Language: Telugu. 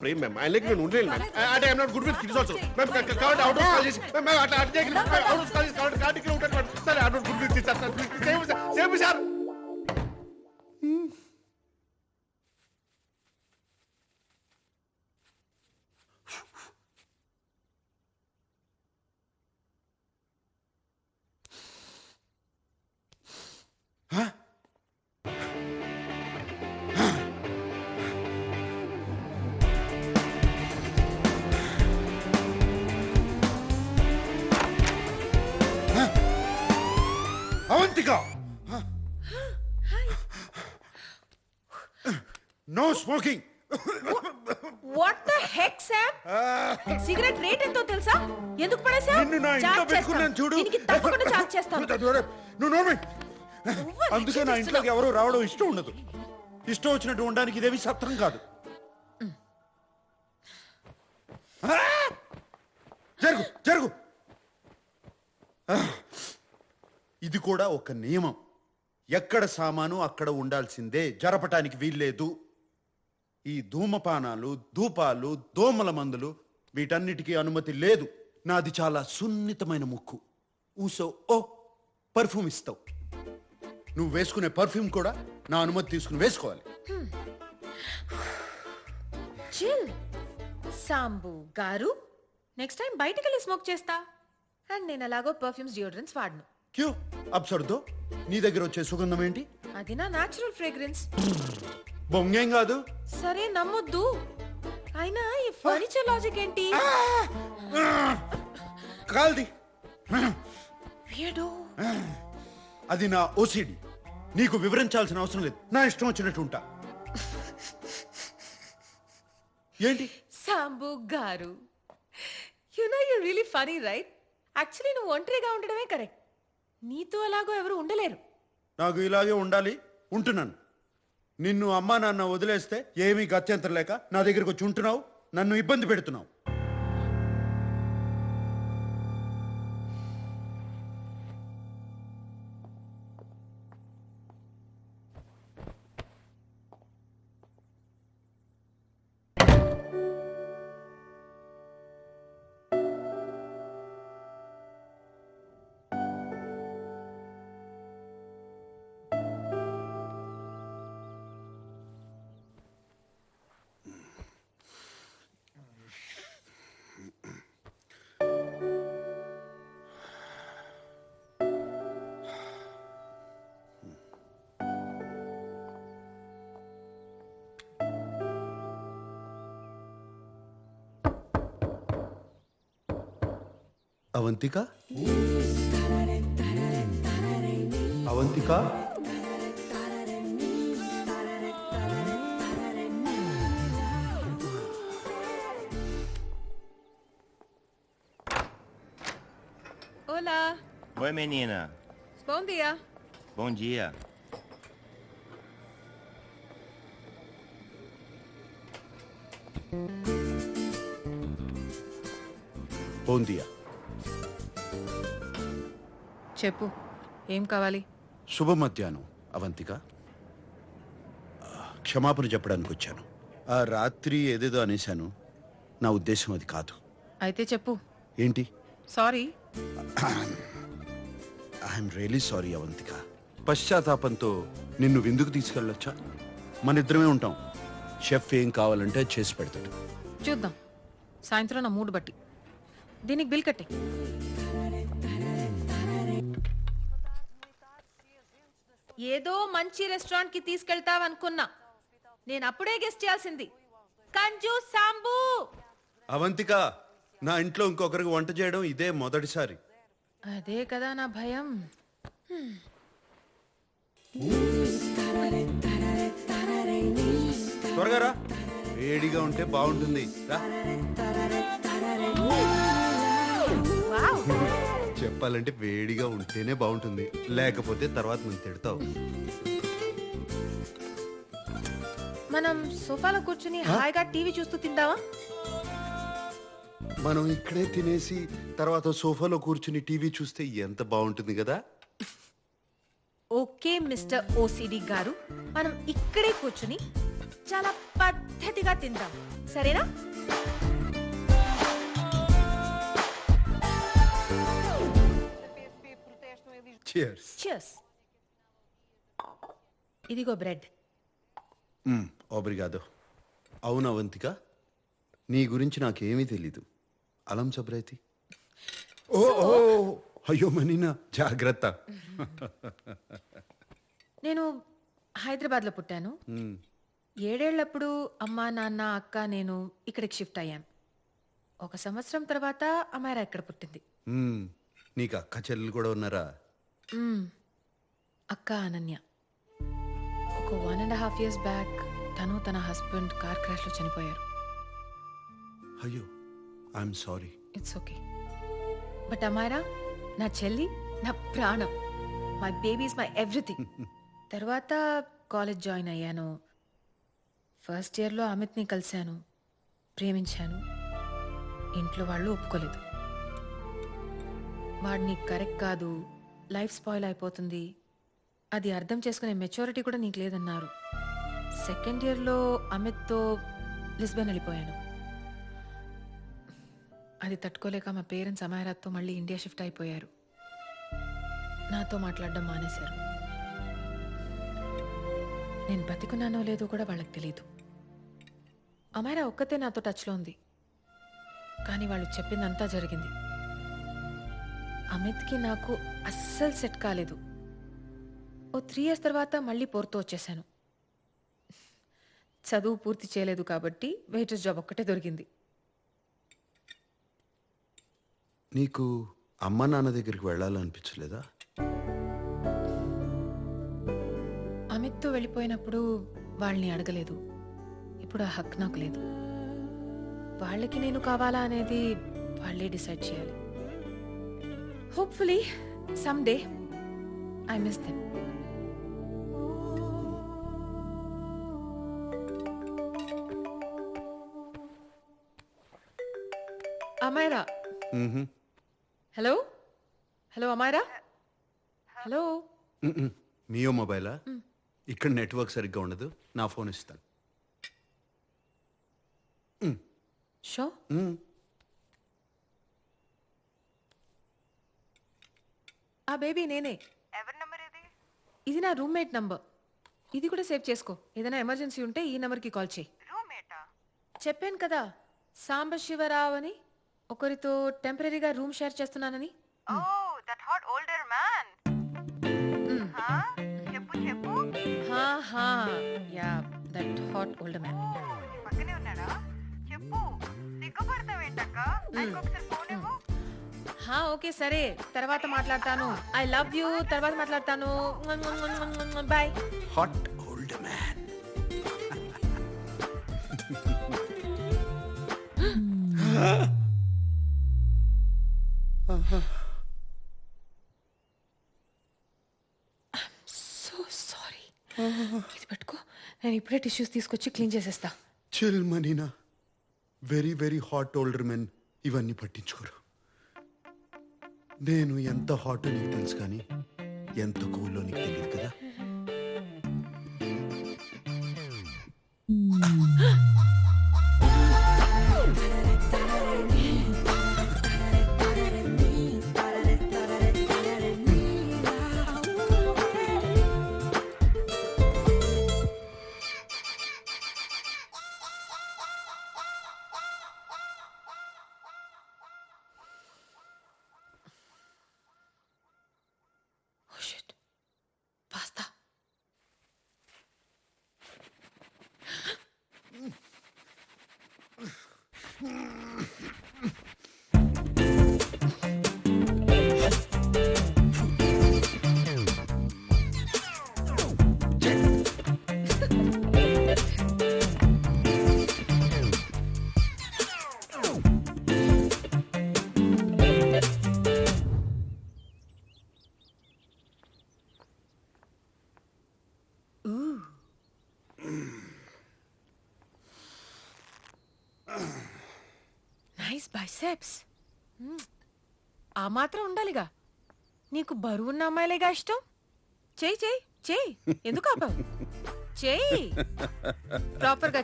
ప్రేమ్ మ్యామ్ ఆయన నేను ఉండలేను మ్యామ్. అంటే I'm not good with kids also ma'am కాబట్టి అవుట్ కాల్ చేసి మ్యామ్ అట్లా అట్లా అవుట్ కాల్ చేసి కాబట్టి కాబట్టి ఉంటాను మ్యామ్. సరే I not good with sir same sir Avantika! No smoking what the heck Sam cigarette rate ఎంతో తెలుసా? ఎందుకు పడేసావు నిన్ను నా ఇంట్లో పెట్టుకున్నాను చూడు. దీనికి తప్పకుండా చార్జ్ చేస్తాను. నువ్వు నోర్మి అందుకే నా ఇంట్లోకి ఎవరు రావడం ఇష్టం ఉండదు. ఇష్టం వచ్చినట్టు ఉండడానికి ఇదేమి సత్రం కాదు! జరుగు జరుగు! ఇది కూడా ఒక నియమం. ఎక్కడ సామాను అక్కడ ఉండాల్సిందే. జరపటానికి వీల్లేదు. ఈ ధూమపానాలు ధూపాలు దోమల మందులు వీటన్నిటికీ అనుమతి లేదు. నాది చాలా సున్నితమైన ముక్కు. ఊసో ఓ పర్ఫ్యూమ్ ఇస్తావు. నువ్వు వేసుకునే పర్ఫ్యూమ్ కూడా నా అనుమతి తీసుకుని వేసుకోవాలి. చిల్. సాంబు గారు నెక్స్ట్ టైం బయటికి వెళ్ళి స్మోక్ చేస్తా. అండ్ నేను అలాగో పర్ఫ్యూమ్స్ డియోడ్రెంట్స్ వాడను. క్యూ అబ్సర్దో నీ దగ్గర వచ్చే సుగంధం ఏంటి? అది నా న్యాచురల్ ఫ్రేగ్రెన్స్ బొంగేం కాదు. సరే నమ్మొద్దు. అయినా ఈ ఫర్నిచర్ లాజిక్ ఏంటి? కాల్ది. Weirdo. అది నా ఓసిడి నీకు వివరించాల్సిన అవసరం లేదు. నా ఇష్టం వచ్చినట్టు ఉంటా. ఏంటి? Sambu garu. You know you really funny right actually నువ్వు ఒంటరిగా ఉండడమే కరెక్ట్ నీతో అలాగో ఎవరు ఉండలేరు. నాకు ఇలాగే ఉండాలి ఉంటున్నాను. నిన్ను అమ్మా నాన్న వదిలేస్తే ఏమీ గత్యంతరం లేక నా దగ్గరకు వచ్చి ఉంటున్నావు నన్ను ఇబ్బంది పెడుతున్నావు. Avantika? Avantika? Olá. Oi, menina. Bom dia. Bom dia. Bom dia. చెప్పు. ఏం కావాలి? శుభ మధ్యాహ్నం అవంతిక క్షమాపణ చెప్పడానికి వచ్చాను ఆ రాత్రి ఏదేదో అనేశాను. నా ఉద్దేశం అది కాదు. అయితే చెప్పు. ఏంటి? Sorry. I'm really sorry Avantika. పశ్చాత్తాపంతో నిన్ను విందుకు తీసుకెళ్ళొచ్చా? మన ఇద్దరమే ఉంటాం. షెఫ్ ఏం కావాలంటే అది చేసి పెడతాడు. చూద్దాం. సాయంత్రం నా మూడు బట్టి. దీనికి బిల్ కట్టే. ఏదో మంచి రెస్టారెంట్కి తీసుకెళ్తావనుకున్నా నేను అప్పుడే గెస్ట్ చేయాల్సింది. కంజు సాంబు! అవంతిక నా ఇంట్లో ఇంకొకరికి వంట చేయడం ఇదే మొదటిసారి. అదే కదా నా భయం. త్వరగా రా. వేడిగా ఉంటే బాగుంటుంది. రా. వావ్. చెప్పాలంటే వేడిగా ఉంటేనే బాగుంటుంది. లేకపోతే తర్వాత నువ్వు తిడతావు. మనం సోఫాలో కూర్చుని హాయిగా టీవీ చూస్తూ తిందామా? మనం ఇక్కడే తినేసి తర్వాత సోఫాలో కూర్చుని టీవీ చూస్తే ఎంత బాగుంటుంది కదా? ఓకే మిస్టర్ ఓసిడి గారు. మనం ఇక్కడే కూర్చుని చాలా పద్ధతిగా తిందాం. సరేనా? చియర్స్ చియర్స్ ఇదిగో బ్రెడ్. ఓబ్రిగాదో. అవును అవంతిక నీ గురించి నాకేమీ తెలీదు. అలం సబ్రైతి. ఓ ఓ అయ్యో మనీనా జాగ్రత్త. నేను హైదరాబాద్లో పుట్టాను. ఏడేళ్ళప్పుడు అమ్మా నాన్న అక్క నేను ఇక్కడికి షిఫ్ట్ అయ్యాం. ఒక సంవత్సరం తర్వాత అమ్మాయిరా ఇక్కడ పుట్టింది. నీకు అక్క చెల్లెలు కూడా ఉన్నారా. అక్క అనన్య. ఒక one and half years back తను తన హస్బెండ్ కార్ క్రాష్లో చనిపోయారు. అయ్యో I'm sorry it's okay but అమ్మాయిరా నా చెల్లి నా ప్రాణం. మై బేబీస్ మై ఎవ్రీథింగ్ తర్వాత కాలేజ్ జాయిన్ అయ్యాను. ఫస్ట్ ఇయర్లో అమిత్ని కలిశాను. ప్రేమించాను. ఇంట్లో వాళ్ళు ఒప్పుకోలేదు. వాడిని కరెక్ట్ కాదు. లైఫ్ స్పాయిల్ అయిపోతుంది. అది అర్థం చేసుకునే మెచ్యూరిటీ కూడా నీకు లేదన్నారు. సెకండ్ ఇయర్లో అమిత్తో లిస్బెన్ వెళ్ళిపోయాను. అది తట్టుకోలేక మా పేరెంట్స్ అమాయరాత్తో మళ్ళీ ఇండియా షిఫ్ట్ అయిపోయారు. నాతో మాట్లాడడం మానేశారు. నేను బతికున్నానో లేదో కూడా వాళ్ళకి తెలియదు అమాయరా ఒక్కతే నాతో టచ్లో ఉంది. కానీ వాళ్ళు చెప్పిందంతా జరిగింది. అమిత్కి నాకు అస్సలు సెట్ కాలేదు. ఓ త్రీ ఇయర్స్ తర్వాత మళ్ళీ పోర్తో వచ్చేసాను. చదువు పూర్తి చేయలేదు కాబట్టి వెయిటర్స్ జాబ్ ఒక్కటే దొరికింది. నీకు అమ్మ నాన్న దగ్గరికి వెళ్ళాలనిపించలేదా? అమిత్తో వెళ్ళిపోయినప్పుడు వాళ్ళని అడగలేదు. ఇప్పుడు ఆ హక్ నాకు లేదు. వాళ్ళకి నేను కావాలా అనేది వాళ్ళే డిసైడ్ చేయాలి. Hopefully some day I miss them Amaira. Hello hello Amaira hello. Meo మొబైలా ఇక్కడ నెట్వర్క్ సరిగ్గా ఉండదు. నా ఫోన్ ఇస్తాను. షో ఆ బేబీ నేనే. ఇది? నా రూమ్మేట్ నంబర్ ఇది కూడా సేవ్ చేసుకో. ఏదైనా ఎమర్జెన్సీ ఉంటే ఈ నెంబర్కి కాల్ చేయి. చెప్పాను కదా సాంబశివరావు అని ఒకరితో టెంపరీగా రూమ్ షేర్ చేస్తున్నానని. that hot older man. Huh? చెప్పు చెప్పు. హా హా. యా దట్ హాట్ మ్యాన్ పక్కనే ఉన్నాడా? చెప్పు. సిగ్గుపడతావేంటక్క? ఆయనకు ఒకసారి ఫోన్ ఇవ్వు. హా ఓకే సరే. తర్వాత మాట్లాడతాను. ఐ లవ్ యూ తర్వాత మాట్లాడతాను. Bye hot old man so sorry ఇది పట్టుకో. నేను ఇప్పుడే టిష్యూస్ తీసుకొచ్చి క్లీన్ చేసేస్తా. Chill మనీనా very very hot older men ఇవన్నీ పట్టించుకోరు. నేను ఎంత హాట్ నీకు తెలుసు కానీ ఎంత కూల్లో నీకు తెలియదు కదా? Hmm. Biceps hmm. ఆ మాత్రం ఉండాలిగా. నీకు బరువున్న అమ్మాయిలేగా ఇష్టం? చేయి చేయి చేయి. ఎందుకు ఆపావు? చేయి. ప్రాపర్గా